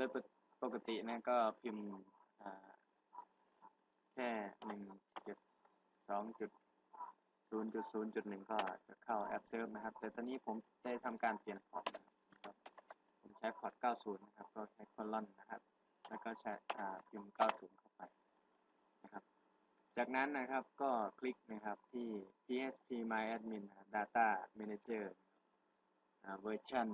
ดยปกตินะก็พิมพ์แค่หนึ่งจุดสองจุดศูนย์จุดศูนย์จุดหนึ่งก็จะเข้าแอปเซิร์ฟนะครับ แต่ตอนนี้ผมได้ทำการเปลี่ยนพอร์ตนะครับ ผมใช้พอร์ต 90 นะครับ ก็ใช้คอลอนนะครับ แล้วก็ใช้พิมพ์ 90 เข้าไปนะครับ จากนั้นนะครับก็คลิกนะครับที่ php my admin data manager เวอร์ชัน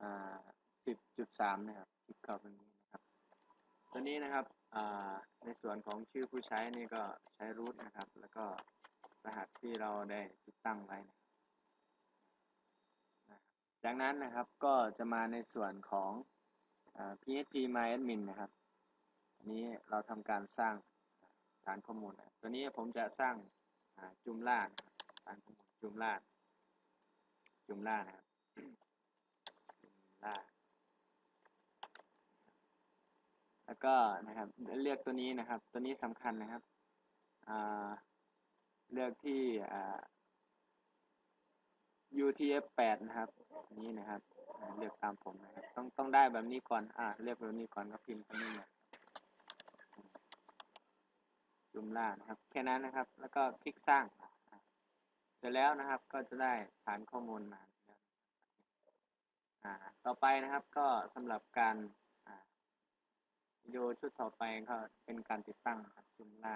2จุดอ่า10.3นะครับคลิกเข้าตรงนี้นะครับ ตัวนี้นะครับอ่าในส่วนของชื่อผู้ใช้นี่ก็ใช้ root นะครับ แล้วก็รหัสที่เราได้ติดตั้งไว้นะครับจากนั้นนะครับก็จะมาในส่วนของอ่า php my admin นะครับอันนี้เราทำการสร้างฐานข้อมูลนะตัวนี้ผมจะสร้างจุมล่าฐานข้อมูลจุมล่าจุมล่านะครับ จุมล่าแล้วก็นะครับเลือกตัวนี้นะครับ ตัวนี้สำคัญนะครับเลือกที่ UTF-8 นะครับนี้นะครับเลือกตามผมนะครับ ต้องต้องได้แบบนี้ก่อน อ่าเลือกแบบนี้ก่อนก็พิมพ์ตัวนี้นี่ยจุมล่านะครับ แค่นั้นนะครับ แล้วก็คลิกสร้าง เสร็จแล้วนะครับ ก็จะได้ฐานข้อมูลมา อ่าต่อไปนะครับก็สำหรับการวิดีโอชุดต่อไปก็เป็นการติดตั้งครับจุมล่า